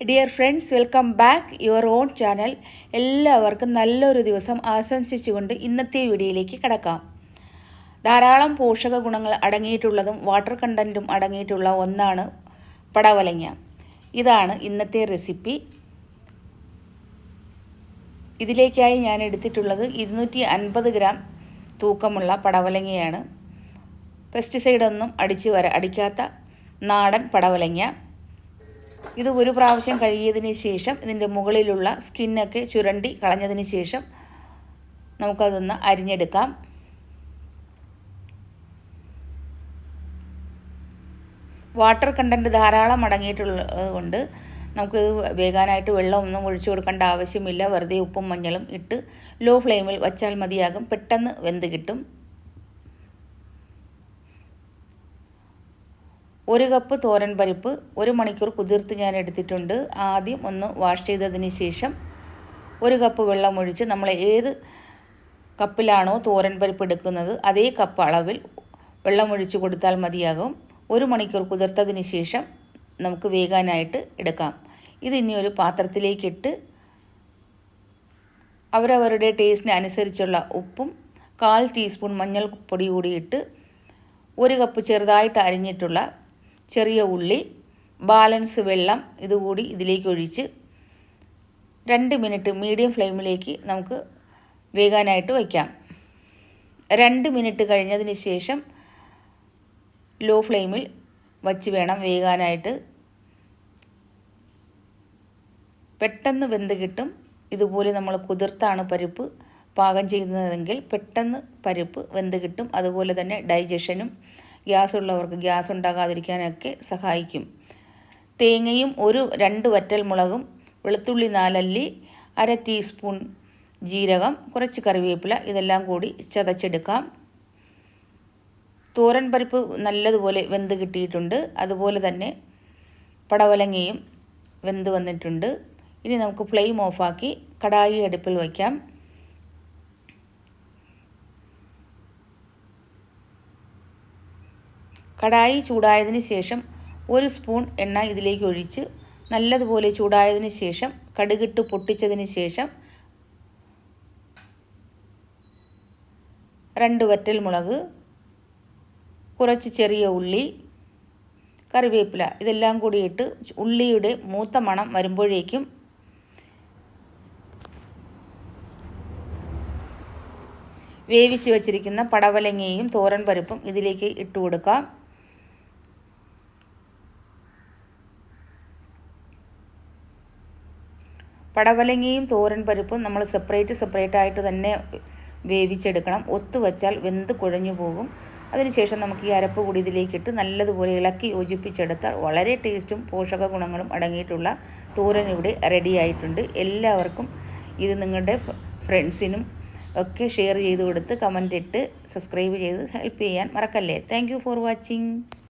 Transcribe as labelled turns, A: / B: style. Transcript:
A: Dear friends welcome back your own channel എല്ലാവർക്കും നല്ലൊരു ദിവസം ആശംസിച്ചുകൊണ്ട് ഇന്നത്തെ വീഡിയോയിലേക്ക് കടക്കാം. ധാരാളം പോഷക ഗുണങ്ങൾ അടങ്ങിയിട്ടുള്ളതും വാട്ടർ കണ്ടന്റും അടങ്ങിയിട്ടുള്ള ഒന്നാണ് പടവലങ്ങ. ഇതാണ് ഇന്നത്തെ റെസിപ്പി ഇതിലേക്കായി ഞാൻ എടുത്തിട്ടുള്ളത് ഇരുന്നൂറ്റി അൻപത് ഗ്രാം തൂക്കമുള്ള പടവലങ്ങയാണ്. പെസ്റ്റിസൈഡൊന്നും അടിച്ച് വര അടിക്കാത്ത നാടൻ പടവലങ്ങ. ഇത് ഒരു പ്രാവശ്യം കഴുകിയതിന് ശേഷം ഇതിന്റെ മുകളിലുള്ള സ്കിന്നൊക്കെ ചുരണ്ടി കളഞ്ഞതിന് ശേഷം നമുക്കതൊന്ന് അരിഞ്ഞെടുക്കാം. വാട്ടർ കണ്ടന്റ് ധാരാളം അടങ്ങിയിട്ടുള്ളത് കൊണ്ട് നമുക്ക് വേകാനായിട്ട് വെള്ളമൊന്നും ഒഴിച്ചു കൊടുക്കേണ്ട ആവശ്യമില്ല. വെറുതെ ഉപ്പും മഞ്ഞളും ഇട്ട് ലോ ഫ്ലെയിമിൽ വച്ചാൽ മതിയാകും. പെട്ടെന്ന് വെന്ത് കിട്ടും. ഒരു കപ്പ് തോരൻ പരിപ്പ് ഒരു മണിക്കൂർ കുതിർത്ത് ഞാൻ എടുത്തിട്ടുണ്ട്. ആദ്യം ഒന്ന് വാഷ് ചെയ്തതിന് ശേഷം ഒരു കപ്പ് വെള്ളം ഒഴിച്ച് നമ്മൾ ഏത് കപ്പിലാണോ തോരൻ പരിപ്പ് എടുക്കുന്നത് അതേ കപ്പ് അളവിൽ വെള്ളം ഒഴിച്ച് കൊടുത്താൽ മതിയാകും. ഒരു മണിക്കൂർ കുതിർത്തതിന് ശേഷം നമുക്ക് വേകാനായിട്ട് എടുക്കാം. ഇതിനി ഒരു പാത്രത്തിലേക്കിട്ട് അവരവരുടെ ടേസ്റ്റിന് അനുസരിച്ചുള്ള ഉപ്പും കാൽ ടീസ്പൂൺ മഞ്ഞൾപ്പൊടി പൊടി കൂടിയിട്ട് ഒരു കപ്പ് ചെറുതായിട്ട് അരിഞ്ഞിട്ടുള്ള ചെറിയ ഉള്ളി ബാലൻസ് വെള്ളം ഇതുകൂടി ഇതിലേക്ക് ഒഴിച്ച് രണ്ട് മിനിറ്റ് മീഡിയം ഫ്ലെയിമിലേക്ക് നമുക്ക് വേകാനായിട്ട് വയ്ക്കാം. രണ്ട് മിനിറ്റ് കഴിഞ്ഞതിന് ശേഷം ലോ ഫ്ലെയിമിൽ വച്ച് വേണം വേകാനായിട്ട്. പെട്ടെന്ന് വെന്ത് കിട്ടും. ഇതുപോലെ നമ്മൾ കുതിർത്താണ് പരിപ്പ് പാകം ചെയ്യുന്നതെങ്കിൽ പെട്ടെന്ന് പരിപ്പ് വെന്ത് കിട്ടും. അതുപോലെ തന്നെ ഡൈജഷനും ഗ്യാസ് ഉള്ളവർക്ക് ഗ്യാസ് ഉണ്ടാകാതിരിക്കാനൊക്കെ സഹായിക്കും. തേങ്ങയും ഒരു രണ്ട് വറ്റൽ മുളകും വെളുത്തുള്ളി നാലല്ലി അര ടീസ്പൂൺ ജീരകം കുറച്ച് കറിവേപ്പില ഇതെല്ലാം കൂടി ചതച്ചെടുക്കാം. തോരൻ പരിപ്പ് നല്ലതുപോലെ വെന്ത് കിട്ടിയിട്ടുണ്ട്. അതുപോലെ തന്നെ പടവലങ്ങയും വെന്ത് വന്നിട്ടുണ്ട്. ഇനി നമുക്ക് ഫ്ലെയിം ഓഫാക്കി കടായി അടുപ്പിൽ വയ്ക്കാം. കടായി ചൂടായതിന് ശേഷം ഒരു സ്പൂൺ എണ്ണ ഇതിലേക്ക് ഒഴിച്ച് നല്ലതുപോലെ ചൂടായതിന് ശേഷം കടുകിട്ട് പൊട്ടിച്ചതിന് ശേഷം രണ്ട് വറ്റൽ മുളക് കുറച്ച് ചെറിയ ഉള്ളി കറിവേപ്പില ഇതെല്ലാം കൂടി ഇട്ട് ഉള്ളിയുടെ മൂത്ത മണം വരുമ്പോഴേക്കും വേവിച്ച് വച്ചിരിക്കുന്ന പടവലങ്ങയും തോരൻ പരിപ്പും ഇതിലേക്ക് ഇട്ട് കൊടുക്കാം. പടവലങ്ങയും തോരൻ പരിപ്പും നമ്മൾ സെപ്പറേറ്റ് സെപ്പറേറ്റ് ആയിട്ട് തന്നെ വേവിച്ചെടുക്കണം. ഒത്തു വച്ചാൽ വെന്ത് കുഴഞ്ഞു പോകും. അതിനുശേഷം നമുക്ക് ഈ അരപ്പ് കൂടി ഇതിലേക്കിട്ട് നല്ലതുപോലെ ഇളക്കി യോജിപ്പിച്ചെടുത്താൽ വളരെ ടേസ്റ്റും പോഷക ഗുണങ്ങളും അടങ്ങിയിട്ടുള്ള തോരൻ ഇവിടെ റെഡി ആയിട്ടുണ്ട്. എല്ലാവർക്കും ഇത് നിങ്ങളുടെ ഫ്രണ്ട്സിനും ഒക്കെ ഷെയർ ചെയ്ത് കൊടുത്ത് കമന്റ് ഇട്ട് സബ്സ്ക്രൈബ് ചെയ്ത് ഹെൽപ്പ് ചെയ്യാൻ മറക്കല്ലേ. Thank for watching